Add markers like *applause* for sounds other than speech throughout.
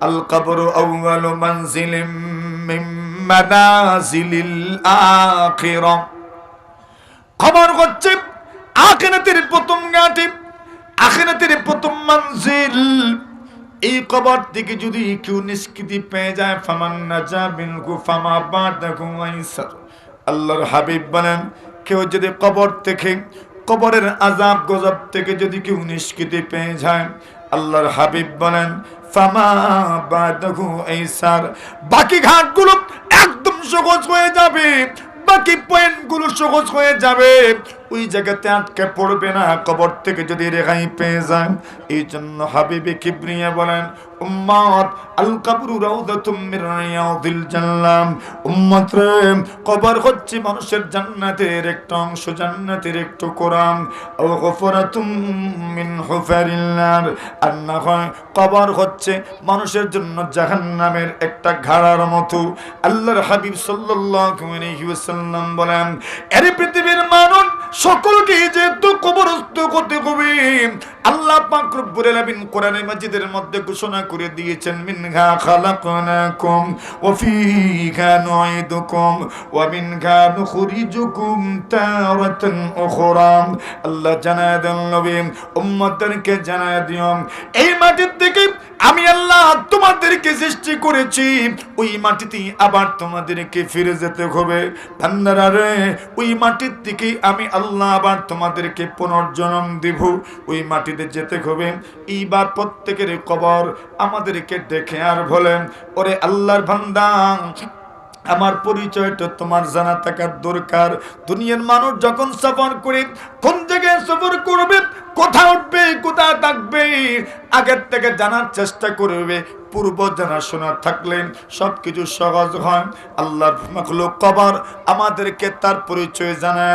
কবর আউয়াল মানজিলিম মিন মানাজিলিল আখিরাহ খবর হচ্ছে আখিরাতের প্রথম গাঁটি, আখিরাতের প্রথম মঞ্জিল এই কবর থেকে যদি কেউ নিষ্কৃতি পেয়ে যায়, ফামান নাজা বিনকু ফামা বাদাকু আইসার। আল্লাহর হাবিব বলেন, কেউ যদি কবর থেকে, কবরের আজাব গজব থেকে যদি কেউ নিষ্কৃতি পেয়ে যায়, আল্লাহর হাবিব বলেন ফামা বাদহু আইসার বাকি ঘাটগুলো একদম সহজ হয়ে যাবে। বাকি পয়েন্টগুলো সহজ হয়ে যাবে। ওই জায়গাতে আটকে পড়বে না, কবর থেকে যদি রেখাই পেয়ে যায় এই জন্য হাবিবে কিবরিয়া বলেন কাবরু হচ্ছে মানুষের জান্নাতের একটা অংশ একটু আর না হয় হচ্ছে মানুষের জন্য জাহান্নামের একটা ঘাড়ার মতো। আল্লাহর হাবিব ওয়াসাল্লাম বলেন, এর পৃথিবীর মানুষ সকলকে যেহেতু কবরস্থ করতে হবে, আল্লাহ পাক আলামিন কোরআনের মাজিদের মধ্যে ঘোষণা করে দিয়েছেন, মিনহা খালাকনাকুম ওয়া ফীহা নুঈদুকুম ওয়া মিনহা নুখরিজুকুম তারাতান উখরা। আল্লাহ জানায় দেন নবী, উম্মতদেরকে জানায় দিও। এই মাটির থেকে আমি আল্লাহ তোমাদেরকে সৃষ্টি করেছি। ওই মাটিতেই আবার তোমাদেরকে ফিরে যেতে হবে। রে, ওই মাটির থেকে আমি আল্লাহ আবার তোমাদেরকে পুনর্জন্ম দিব। ওই মাটিতে যেতে হবে। এইবার প্রত্যেকের কবর আমাদেরকে দেখে আর বলেন, ওরে আল্লাহর বান্দা, আমার পরিচয়টা তোমার জানা থাকার দরকার। দুনিয়ার মানুষ যখন সফর করে, কোন জায়গায় সফর করবে কোথায় উঠবে কোথায় থাকবে আগের থেকে জানার চেষ্টা করবে। পূর্ব জানাশোনা থাকলেন সব কিছু সহজ হয়। আল্লাহর মখলুক কবর আমাদেরকে তার পরিচয় জানায়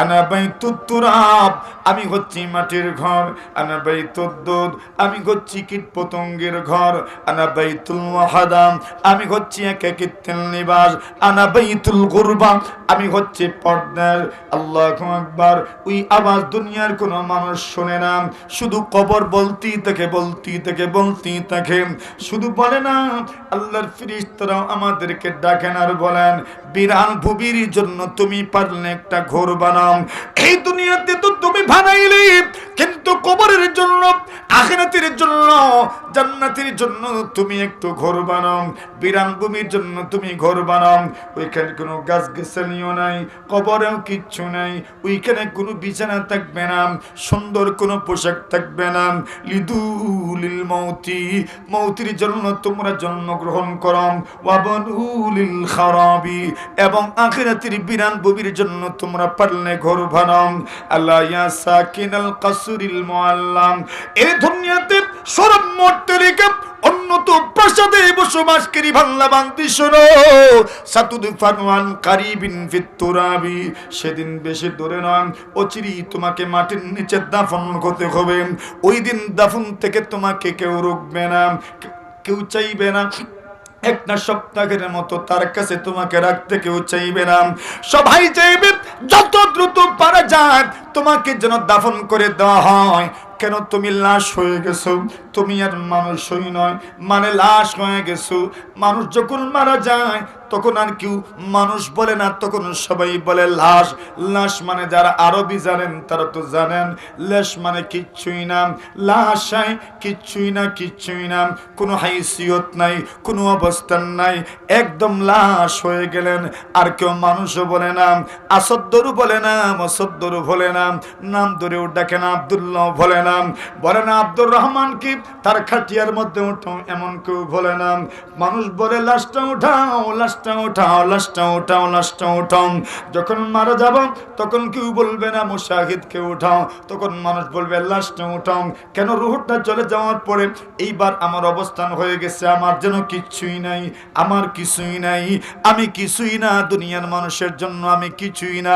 আনা বাই তুত্তুরাব আমি হচ্ছি মাটির ঘর। আনা বাই তুদ্দুদ আমি হচ্ছি কীট পতঙ্গের ঘর। আনা বাইতুল ওয়াহাদাম আমি হচ্ছি একাকিত্বের নিবাস। আনা বাইতুল গুরবা, আমি হচ্ছে পর্দার। আল্লাহ আকবার, ওই আওয়াজ দুনিয়ার কোনো মানুষ শোনে না। শুধু কবর বলতেই তাকে বলতেই তাকে, বলতেই থাকে শুধু বলে না, আল্লাহর ফিরিস্তারাও আমাদেরকে ডাকেন আর বলেন বিরান ভূমির জন্য তুমি পারলে একটা ঘোর বানাও। এই দুনিয়াতে তো তুমি বানাইলে, কিন্তু কবরের জন্য, আখিরাতের জন্য, জান্নাতের জন্য তুমি একটু ঘর বানাও। বিরান ভূমির জন্য তুমি ঘর বানাও। ওইখানে কোনো গাছ গাছালিও নাই, কবরেও কিচ্ছু নাই, ওইখানে কোনো বিছানা থাকবে না, সুন্দর কোনো পোশাক থাকবে না। লিদুলিল মৌতি, মৌতির জন্য তোমরা জন্মগ্রহণ এবং বিরান জন্য তোমরা পারলে ঘর আল্লাহ এই দুনিয়াতে সেদিন বেশি দূরে নয় অচিরি তোমাকে মাটির নিচে দাফন করতে হবে। ওই দিন দাফন থেকে তোমাকে কেউ রুখবে না। কেউ চাইবে না। একটা সপ্তাহের মতো তার কাছে তোমাকে রাখতে কেউ চাইবে না। সবাই চাইবে যত দ্রুত পারা যায়, তোমাকে যেন দাফন করে দেওয়া হয়। কেন তুমি লাশ হয়ে গেছো? তুমি আর মানুষই নয় মানে লাশ হয়ে গেছো। মানুষ যখন মারা যায় তখন আর কেউ মানুষ বলে না, তখন সবাই বলে লাশ। লাশ মানে যারা আরবি জানেন, তারা তো জানেন, লেশ মানে কিচ্ছুই না। লাশ হয় কিচ্ছুই না কিচ্ছুই না। কোনো হাইসিয়ত নাই, কোনো অবস্থান নাই। একদম লাশ হয়ে গেলেন, আর কেউ মানুষও বলে না আসদ্দরু বলে না মসদ্দরু বলে না। নাম ধরেও ডাকে না, আবদুল্লাহ বলে না। বলে না, আব্দুর রহমান কি? তার খাটিয়ার মধ্যে উঠো এমন কেউ বলে না। মানুষ বলে, লাশটা উঠাও লাশটা উঠাও লাশটা উঠাও লাশটা উঠাও। যখন মারা যাব, তখন কেউ বলবে না, মুশাহিদকে উঠাও। তখন মানুষ বলবে লাশটা উঠাও। কেন রুহটা চলে যাওয়ার পরে এইবার আমার অবস্থান হয়ে গেছে, আমার যেন কিচ্ছুই নাই, আমার কিছুই নাই। আমি কিছুই না, দুনিয়ার মানুষের জন্য আমি কিছুই না।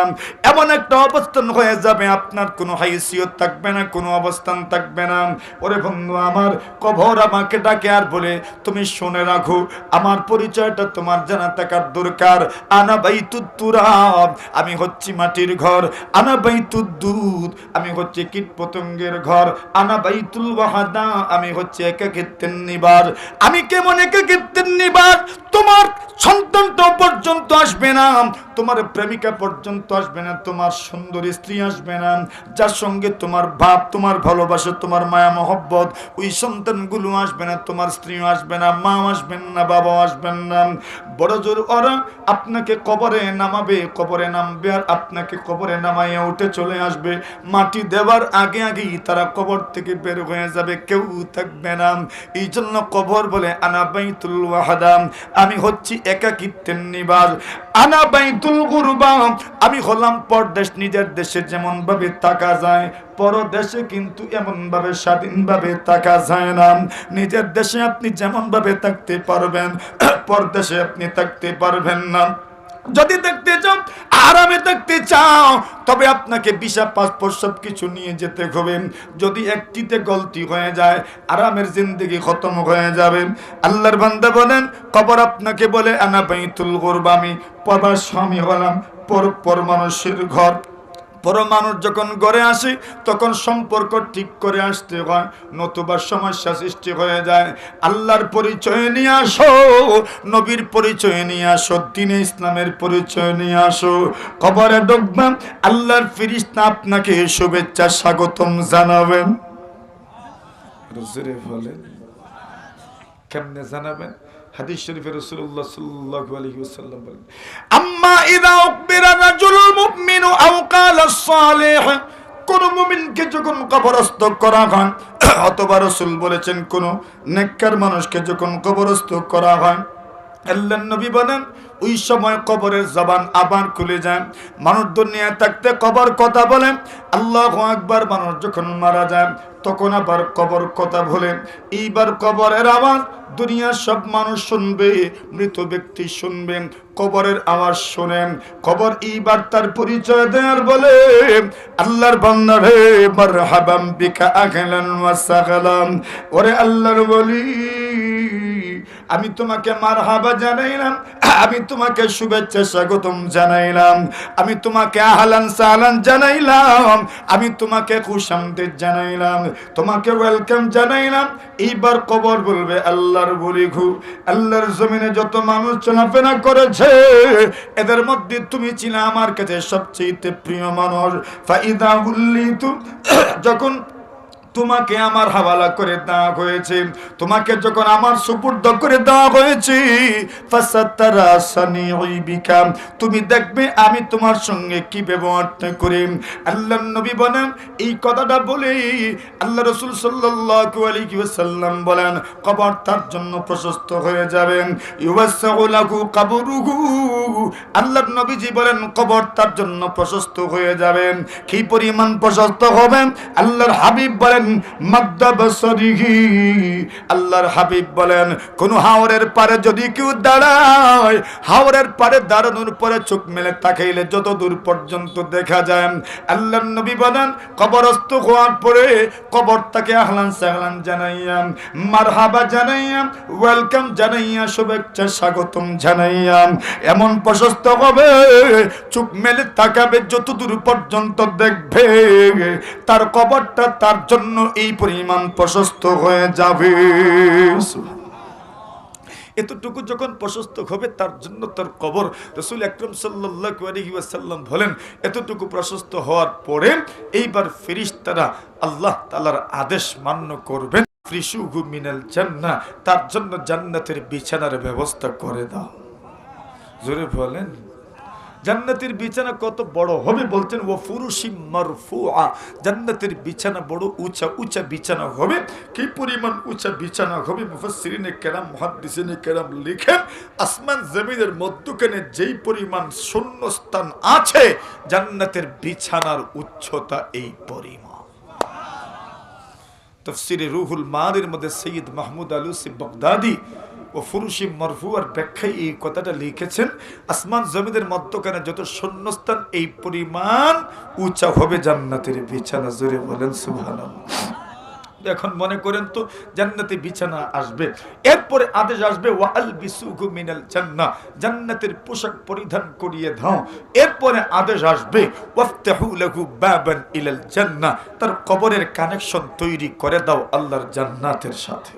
এমন একটা অবস্থান হয়ে যাবে, আপনার কোনো হাইসিয়ত থাকবে না, কোনো অবস্থান থাকবে না। ওরে বন্ধু, আমার কবর আমাকে ডাকে আর বলে, তুমি শুনে রাখো, আমার পরিচয়টা তোমার জানা থাকার দরকার। আনা বাইতুত তুরাব, আমি হচ্ছি মাটির ঘর। আনা বাইতুদ দুধ, আমি হচ্ছে কীট পতঙ্গের ঘর। আনা বাইতুল ওয়াহাদা, আমি হচ্ছে একাকিত্বের নিবার। আমি কেমন একাকিত্বের নিবার? তোমার সন্তানটা পর্যন্ত আসবে না। তোমার প্রেমিকা পর্যন্ত আসবে না। তোমার সুন্দর স্ত্রী আসবে না। যার সঙ্গে তোমার ভাব, তোমার ভালোবাসা, তোমার মায়া, মহব্বত, ওই সন্তানগুলো আসবে না। তোমার স্ত্রী আসবে না। মা আসবেন না বাবা আসবেন না। বড় জোর ওরা আপনাকে কবরে নামাবে, কবরে নামবে আর আপনাকে কবরে নামাইয়া উঠে চলে আসবে। মাটি দেওয়ার আগে আগেই তারা কবর থেকে বের হয়ে যাবে, কেউ থাকবে না। এই জন্য কবর বলে, আনা বাইতুল ওয়াহাদাম আমি হচ্ছি একাকিত্বের নিবার আনা বাইতুল গুরবা। আমি হলাম পরদেশ, নিজের দেশে যেমন ভাবে থাকা যায়। পরদেশে কিন্তু এমন ভাবে স্বাধীন ভাবে থাকা যায় না। নিজের দেশে আপনি যেমন ভাবে থাকতে পারবেন, পরদেশে আপনি থাকতে পারবেন না। যদি দেখতে চাও, আরামে দেখতে চাও, তবে আপনাকে বিশা পাসপোর্ট সব কিছু নিয়ে যেতে হবে। যদি একটিতে গলতি হয়ে যায়, আরামের জিন্দগি খতম হয়ে যাবে। আল্লাহর বান্দা বলেন, কবর আপনাকে বলে, আনা বাইতুল গোরবামি। পরবার স্বামী হলাম পর পর মানুষের ঘর। পর মানুষ যখন গড়ে আসে, তখন সম্পর্ক ঠিক করে আসতে হয়, নতুবা সমস্যা সৃষ্টি হয়ে যায়। আল্লাহর পরিচয় নিয়ে আসো, নবীর পরিচয় নিয়ে আসো, দিনে ইসলামের পরিচয় নিয়ে আসো। কবরে ডুববেন আল্লাহর ফিরিস্তা আপনাকে শুভেচ্ছা স্বাগতম জানাবেন কেমনে জানাবেন? হাদিস শরীফে রাসূলুল্লাহ সাল্লাল্লাহু আলাইহি ওয়াসাল্লাম বলেন, আম্মা ইযা উকবিরা রাজুলুল মুমিনু আও ক্বালা সালিহ, কোন মুমিনকে যখন কবরস্থ করা হয়, অথবা রাসূল বলেছেন কোন নেককার মানুষকে যখন কবরস্থ করা হয়, আল্লাহর নবী বলেন ওই সময় কবরের জবান আবার খুলে যায়। মানুষ দুনিয়ায় থাকতে কবর কথা বলে, আল্লাহ একবার মানুষ যখন মারা যায়, তখন আবার কবর কথা বলে। এইবার কবরের আওয়াজ, দুনিয়ার সব মানুষ শুনবে, মৃত ব্যক্তি শুনবে, কবরের আওয়াজ শোনেন কবর এইবার তার পরিচয় দেয়ার বলে, আল্লাহর বান্দা রে, মারহাবাম বিকা আখলান ওরে আল্লাহর বলি আমি তোমাকে মারহাবা জানাইলাম, আমি তোমাকে শুভেচ্ছা স্বাগতম জানাইলাম, আমি তোমাকে আহলান সাহলান জানাইলাম, আমি তোমাকে খুশামদের জানাইলাম, তোমাকে ওয়েলকাম জানাইলাম। এইবার কবর বলবে আল্লাহর বলি ঘু আল্লাহর জমিনে যত মানুষ চলাফেরা করেছে, এদের মধ্যে তুমি ছিলে আমার কাছে সবচেয়ে প্রিয় মানুষ। ফাইদা উল্লিতু যখন তোমাকে আমার হাওয়ালা করে দেওয়া হয়েছে। তোমাকে যখন আমার সুপুর্দ করে দেওয়া হয়েছে তুমি দেখবে আমি তোমার সঙ্গে কি ব্যবহারটা করি। আল্লাহ নবী বলেন, এই কথাটা বলে আল্লাহ রসুল আলাইহি বলেন, কবর তার জন্য প্রশস্ত হয়ে যাবেন আল্লাহ নবীজি বলেন, কবর তার জন্য প্রশস্ত হয়ে যাবেন কি পরিমাণ প্রশস্ত হবেন আল্লাহর হাবিব বলেন মাদ্দাবসরিহি আল্লাহর হাবিব বলেন, কোন হাওরের পারে যদি কেউ দাঁড়ায়, হাওরের পারে দাঁড়ানোর পরে চোখ মেলে তাকাইলে যত দূর পর্যন্ত দেখা যায়। আল্লাহর নবী বলেন, কবরস্থ হওয়ার পরে কবর তাকে আহলান সাহলান জানাইয়াম মারহাবা জানাইয়াম ওয়েলকাম জানাইয়া, শুভেচ্ছা স্বাগতম জানাইয়াম এমন প্রশস্ত হবে, চোখ মেলে তাকাবে যত দূর পর্যন্ত দেখবে। তার কবরটা তার জন্য এই পরিমাণ প্রশস্ত হয়ে যাবে। এতটুকু যখন প্রশস্ত হবে, তার জন্য তার কবর। রসুল আকরম সাল্লাম বলেন, এতটুকু প্রশস্ত হওয়ার পরে এইবার ফেরিস্তারা আল্লাহ তালার আদেশ মান্য করবেন, ফ্রিসুহু মিনাল জান্না তার জন্য জান্নাতের বিছানার ব্যবস্থা করে দাও। জোরে বলেন। জান্নাতের বিছানা কত বড় হবে বলছেন ও ফুরুসিম মারফুআ। জান্নাতের বিছানা বড়, উঁচা উঁচা বিছানা হবে। কি পরিমাণ উঁচা বিছানা হবে? মুফাসসিরিনে কেরাম, মুহাদ্দিসিনে কেরাম লিখেন, আসমান জমিনের মধ্যখানে যেই পরিমাণ শূন্য স্থান আছে, জান্নাতের বিছানার উচ্চতা এই পরিমাণ। তফসিরে রুহুল মানের মধ্যে সৈয়দ মাহমুদ আলুসি বগদাদি ও ফুরুসি মরফুয়ার ব্যাখ্যায় এই কথাটা লিখেছেন। আসমান জমিদের মধ্যখানে যত শূন্যস্থান, এই পরিমাণ উঁচা হবে জান্নাতের বিছানা জুড়ে বলেন সুবহানাল্লাহ। এখন মনে করেন তো জান্নাতে বিছানা আসবে। এরপরে আদেশ আসবে, ওয়াল বিসুহু মিনাল জান্নাহ, জান্নাতের পোশাক পরিধান করিয়ে দাও। এরপরে আদেশ আসবে, ওয়াফতাহু লাহু বাবান ইলাল জান্নাহ, তার কবরের কানেকশন তৈরি করে দাও আল্লাহর জান্নাতের সাথে।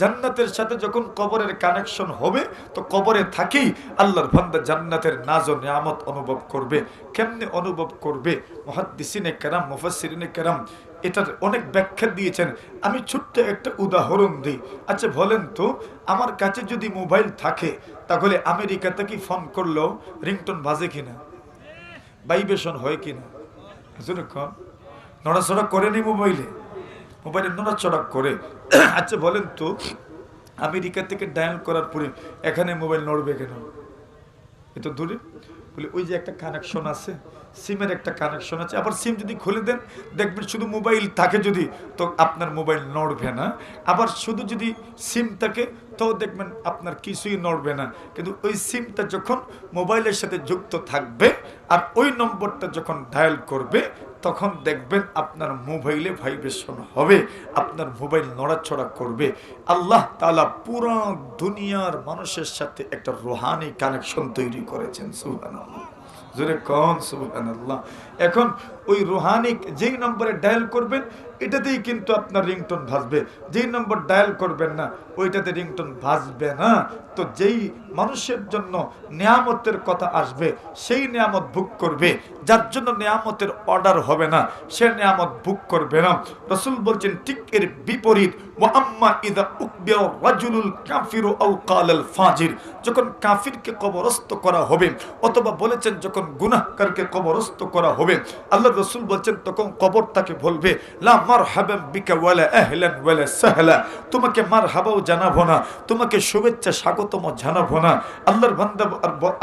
জান্নাতের সাথে যখন কবরের কানেকশন হবে, তো কবরে থাকেই আল্লাহর বান্দা জান্নাতের নাজ ও নিয়ামত অনুভব করবে, কেমনে অনুভব করবে? মহাদ্দিসিনে কেরাম, মুফাসসিরিনে কেরাম, এটার অনেক ব্যাখ্যা দিয়েছেন। আমি ছোট্ট একটা উদাহরণ দিই। আচ্ছা বলেন তো, আমার কাছে যদি মোবাইল থাকে, তাহলে আমেরিকা থেকে ফোন করলেও রিংটন বাজে কিনা? ভাইব্রেশন হয় কন? নড়াচড়া করেনি মোবাইলে? মোবাইলে নড়াচড়া করে। *clears throat* আচ্ছা বলেন তো, আমেরিকা থেকে ডায়াল করার পরে এখানে মোবাইল নড়বে কেন? এত দূরে? বলে, ওই যে একটা কানেকশন আছে সিমের একটা কানেকশন আছে। আবার সিম যদি খুলে দেন, দেখবেন শুধু মোবাইল থাকে যদি, তো আপনার মোবাইল নড়বে না। আবার শুধু যদি সিম থাকে, তো দেখবেন আপনার কিছুই নড়বে না। কিন্তু ওই সিমটা যখন মোবাইলের সাথে যুক্ত থাকবে, আর ওই নম্বরটা যখন ডায়াল করবে, তখন দেখবেন আপনার মোবাইলে ভাইব্রেশন হবে, আপনার মোবাইল নড়াচড়া করবে। আল্লাহ তালা পুরো দুনিয়ার মানুষের সাথে একটা রোহানি কানেকশন তৈরি করেছেন সুহান জোরে কন সুবহানাল্লাহ। এখন ওই রুহানিক যেই নম্বরে ডায়াল করবেন এটাতেই কিন্তু আপনার রিংটোন ভাসবে। যেই নম্বর ডায়াল করবেন না, ওইটাতে রিংটোন ভাসবে না। তো যেই মানুষের জন্য নিয়ামতের কথা আসবে, সেই নিয়ামত বুক করবে। যার জন্য নিয়ামতের অর্ডার হবে না, সে নিয়ামত বুক করবে না। রসুল বলছেন, ঠিক এর বিপরীত যখন কাফিরকে কবরস্থ করা হবে, অথবা বলেছেন যখন গুনাহকারকে কবরস্থ করা হবে, আল্লাহ রসুল বলছেন, তখন কবর তাকে বলবে, লা মার হাবাম বিকা ওয়ালা আহলান ওয়ালা সাহলা। তোমাকে মার হাবাও জানাব না, তোমাকে শুভেচ্ছা স্বাগতম জানাব না। আল্লাহর বান্দা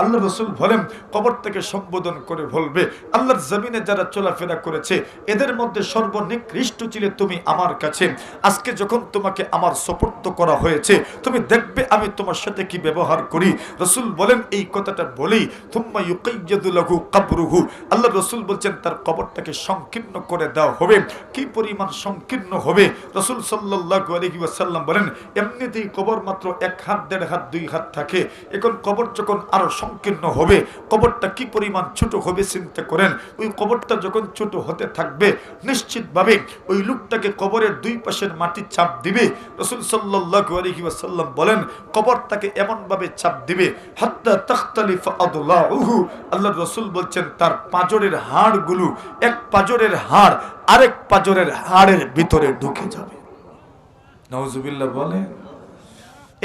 আল্লাহ রসুল বলেন, কবর থেকে সম্বোধন করে বলবে, আল্লাহর জমিনে যারা চলাফেরা করেছে, এদের মধ্যে সর্বনিকৃষ্ট ছিলে তুমি আমার কাছে। আজকে যখন তোমাকে আমার সপর্দ করা হয়েছে, তুমি দেখবে আমি তোমার সাথে কি ব্যবহার করি। রসুল বলেন, এই কথাটা বলেই থুম্মা ইউকাইয়াদুলাহু কাবরুহু। আল্লাহ রসুল বলছেন, তার কবরটাকে সংকীর্ণ করে দেওয়া হবে। কি পরিমাণ সংকীর্ণ হবে। রসুল সাল্লাল্লাহু আলাইহি ওয়াসাল্লাম বলেন, এমনিতেই কবর মাত্র এক হাত, দেড় হাত, দুই হাত থাকে। এখন কবর যখন আরও সংকীর্ণ হবে, কবরটা কি পরিমাণ ছোট হবে চিন্তা করেন। ওই কবরটা যখন ছোট হতে থাকবে, নিশ্চিতভাবে ওই লোকটাকে কবরের দুই পাশের মাটি চাপ দিবে। রসুল সাল্লাল্লাহু আলাইহি ওয়াসাল্লাম বলেন কবর তাকে এমন ভাবে চাপ দিবে, হাত্তা তাখতালিফা আদলাউহু। আল্লাহ রসুল বলছেন, তার পাঁজরের হাড়গুলো, এক পাঁজরের হাড় আরেক পাঁজরের হাড়ের ভিতরে ঢুকে যাবে। নওজুবিল্লাহ বলেন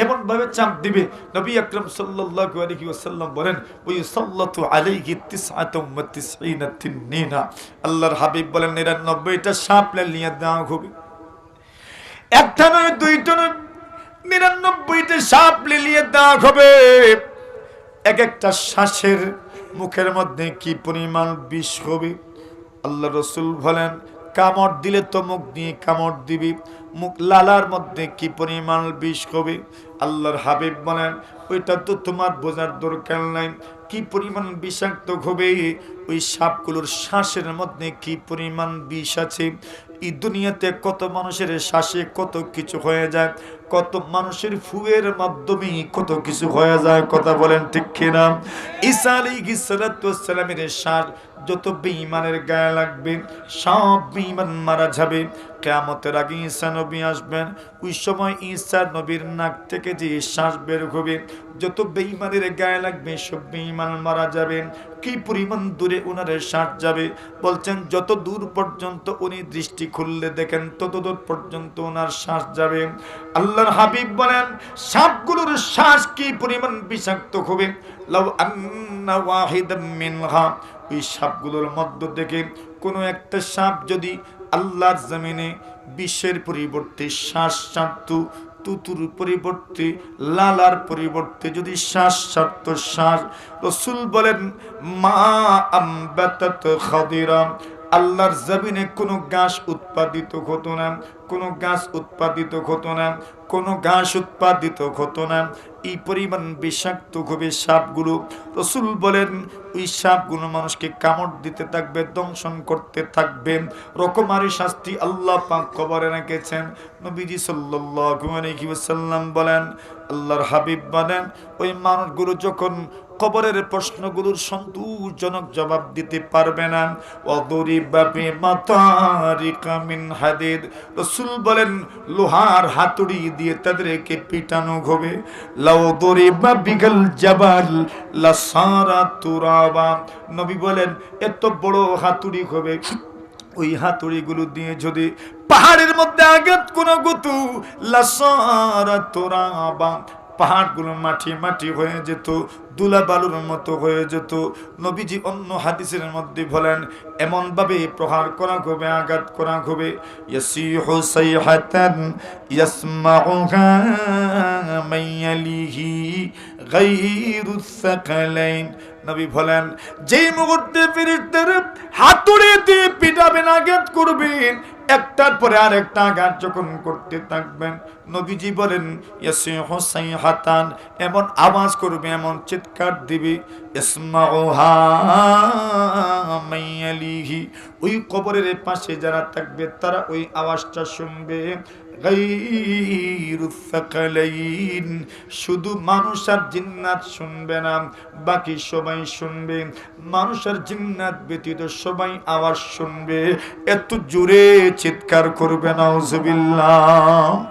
এমন ভাবে চাপ দিবে নবী আকরাম সাল্লাল্লাহু আলাইহি ওয়াসাল্লাম বলেন ওই সাল্লাতু আলাইহি তিসআতুম ওয়া তিসঈনা তিন্নিনা। আল্লাহর হাবিব বলেন 99টা সাপ নিয়ে দেওয়া হবে একটা নয় দুইটা নয় নিরানব্বইটা সাপ লিলিয়ে দেওয়া হবে এক একটা শ্বাসের মুখের মধ্যে কি পরিমাণ বিষ হবে আল্লাহ রসুল বলেন কামড় দিলে তো মুখ নিয়ে কামড় দিবি। মুখ লালার মধ্যে কি পরিমাণ বিষ হবে আল্লাহর হাবিব বলেন, ওইটা তো তোমার বোঝার দরকার নাই। কি পরিমাণ বিষাক্ত হবে ওই সাপগুলোর শ্বাসের মধ্যে কি পরিমাণ বিষ আছে? এই দুনিয়াতে কত মানুষের শ্বাসে কত কিছু হয়ে যায়, কত মানুষের ফুয়ের মাধ্যমে কত কিছু হয়ে যায়, কথা বলেন ঠিক কিনা? ঈসা ওয়াস সালামের শ্বাস যত বেঈমানের গায়ে লাগবে, সব বেঈমান মারা যাবে। কেয়ামতের আগে ঈসা নবী আসবেন, ওই সময় ঈসা নবীর নাক থেকে যে শ্বাস বের হবে, যত বেঈমানের গায়ে লাগবে, সব বেঈমান মারা যাবে কি পরিমাণ দূরে উনারের শ্বাস যাবে? বলছেন, যত দূর পর্যন্ত উনি দৃষ্টি খুললে দেখেন, তত দূর পর্যন্ত ওনার শ্বাস যাবে। আল্লাহর হাবিব বলেন, সাপগুলোর শ্বাস কি পরিমাণ বিষাক্ত হবে ওই সাপগুলোর মধ্য থেকে কোনো একটা সাপ যদি আল্লাহর জমিনে বিশ্বের পরিবর্তে শ্বাস ছাড়ত তুতুর পরিবর্তে লালার পরিবর্তে যদি শ্বাস ছাড়ত শ্বাস রসুল বলেন মা আম্বাতাত খাদিরা আল্লাহর জমিনে কোনো ঘাস উৎপাদিত হতো না, কোনো গাছ উৎপাদিত হতো না, কোনো ঘাস উৎপাদিত হতো না। এই পরিমাণ বিষাক্ত হবে সাপগুলো। রসুল বলেন, ওই সাপগুলো মানুষকে কামড় দিতে থাকবে, দংশন করতে থাকবে। রকমারি শাস্তি আল্লাহ পাক কবরে রেখেছেন। নবীজি ওয়াসাল্লাম বলেন, আল্লাহর হাবিব বলেন, ওই মানুষগুলো যখন কবরের প্রশ্নগুলোর সন্তোষজনক জবাব দিতে পারবে না। অদরিবাবে মাতারিকা মিন হাদিদ। রাসূল বলেন, লোহার হাতুড়ি দিয়ে তাদেরকে পিটানো হবে। লাউ দরিবা বিগল জাবাল লাসারা তুরাবা। নবী বলেন, এত বড় হাতুড়ি হবে, ওই হাতুড়িগুলো দিয়ে যদি পাহাড়ের মধ্যে আঘাত কোনো গুতু, লাসারা তোরাবা। পাহাড়গুলো মাটি মাটি হয়ে যেত দুলা বালুর মতো হয়ে যেত। নবীজি অন্য হাদিসের মধ্যে বলেন, এমনভাবে প্রহার করা হবে আঘাত করা হবে ইয়াসমাউহা মাইয়ালিহি নবী বলেন, যেই মুহূর্তে ফিরিস্তার হাতুড়ি দিয়ে পিটাবেন, আঘাত করবেন, একটার পরে আরেকটা আঘাত যখন করতে থাকবেন, নবীজি বলেন হাতান এমন আওয়াজ করবে, এমন চিৎকার দিবে ওই কবরের পাশে যারা থাকবে, তারা ওই আওয়াজটা শুনবে। শুধু মানুষ আর জিন্নাত শুনবে না, বাকি সবাই শুনবে। মানুষ আর জিন্নাত ব্যতীত সবাই আওয়াজ শুনবে। এত জোরে চিৎকার করবে, নাউজুবিল্লাহ।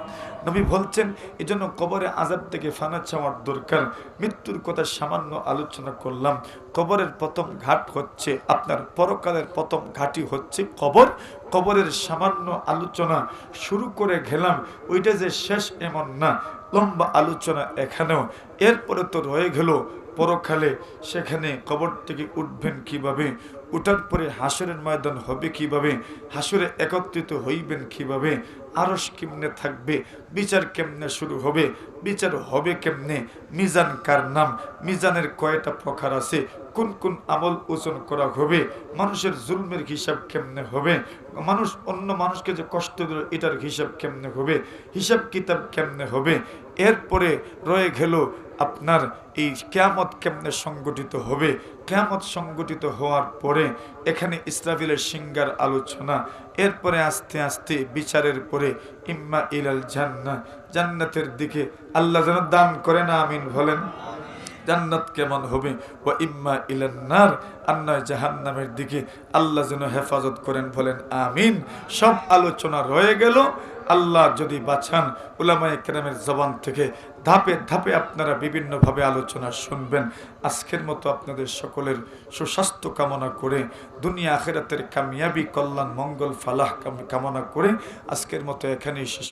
নবী বলছেন এই জন্য কবরে আজাব থেকে ফানা চাওয়ার দরকার। মৃত্যুর কথা সামান্য আলোচনা করলাম। কবরের প্রথম ঘাট হচ্ছে, আপনার পরকালের প্রথম ঘাটি হচ্ছে কবর। কবরের সামান্য আলোচনা শুরু করে গেলাম। ওইটা যে শেষ এমন না, লম্বা আলোচনা এখানেও। এরপরে তো রয়ে গেল পরকালে, সেখানে কবর থেকে উঠবেন কীভাবে? উঠার পরে হাসরের ময়দান হবে কীভাবে? হাসরে একত্রিত হইবেন কীভাবে? আরস কেমনে থাকবে? বিচার কেমনে শুরু হবে? বিচার হবে কেমনে? মিজান কার নাম? মিজানের কয়টা প্রকার আছে? কোন কোন আমল ওজন করা হবে? মানুষের জুলমের হিসাব কেমনে হবে? মানুষ অন্য মানুষকে যে কষ্ট দিল, এটার হিসাব কেমনে হবে? হিসাব কিতাব কেমনে হবে? এরপরে রয়ে গেল আপনার এই কেয়ামত কেমনে সংগঠিত হবে? কেয়ামত সংগঠিত হওয়ার পরে এখানে ইসরাফিলের সিঙ্গার আলোচনা। এরপরে আস্তে আস্তে বিচারের পরে, ইম্মা ইলাল জান্না জান্নাতের দিকে আল্লাহ যেন দান করে না আমিন বলেন। জান্নাত কেমন হবে? ও ইম্মা ইলান্নার আন্নায় জাহান্নামের দিকে আল্লাহ যেন হেফাজত করেন, বলেন, আমিন সব আলোচনা রয়ে গেল। আল্লাহ যদি বাঁচান, উলামায়ে কেরামের জবান থেকে ধাপে ধাপে আপনারা বিভিন্নভাবে আলোচনা শুনবেন। আজকের মতো আপনাদের সকলের সুস্বাস্থ্য কামনা করে, দুনিয়া আখেরাতের কামিয়াবি, কল্যাণ, মঙ্গল, ফালাহ কামনা করে আজকের মতো এখানেই শেষ।